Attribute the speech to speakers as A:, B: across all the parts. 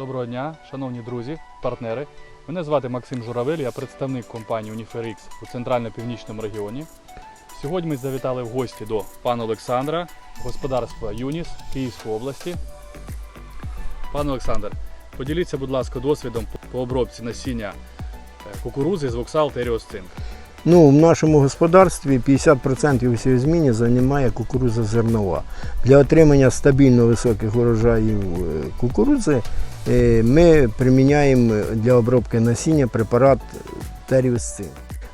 A: Доброго дня, шановні друзі, партнери. Мене звати Максим Журавель, я представник компанії UniFairX у центрально-північному регіоні. Сьогодні ми завітали в гості до пана Олександра, господарства Юніс Київської області. Пан Олександр, поділіться, будь ласка, досвідом по обробці насіння е, кукурузи з Воксал Теріосцинк.
B: Ну, в нашому господарстві 50% усієї зміни займає кукурудза зернова. Для отримання стабільно високих урожаїв е, кукурудзи ми приміняємо для обробки насіння препарат Теріусцин.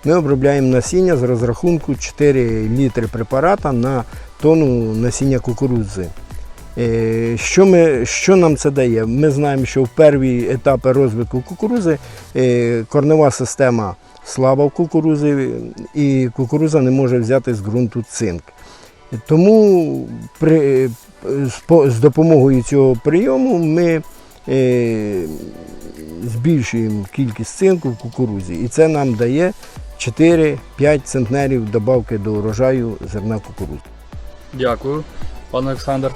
B: Ми обробляємо насіння з розрахунку 4 літри препарата на тонну насіння кукурудзи. Е, Що, ми, що нам це дає? Ми знаємо, що в перві етапи розвитку кукурузи е, корнева система слаба в кукурузі, і кукуруза не може взяти з ґрунту цинк. Тому при, з допомогою цього прийому ми е, збільшуємо кількість цинку в кукурузі, і це нам дає 4-5 центнерів добавки до урожаю зерна кукурудзи.
A: Дякую, пане Олександр.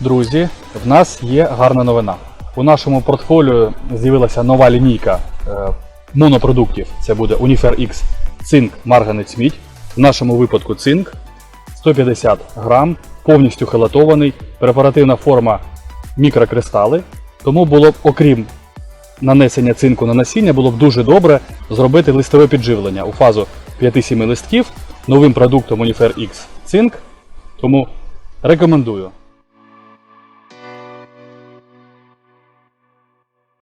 A: Друзі, в нас є гарна новина. У нашому портфоліо з'явилася нова лінійка е, монопродуктів. Це буде Unifer X цинк, марганець, мідь. В нашому випадку цинк 150 грам, повністю хелатований, препаративна форма мікрокристали. Тому було б, окрім нанесення цинку на насіння, було б дуже добре зробити листове підживлення у фазу 5-7 листків новим продуктом Unifer X цинк. Тому рекомендую.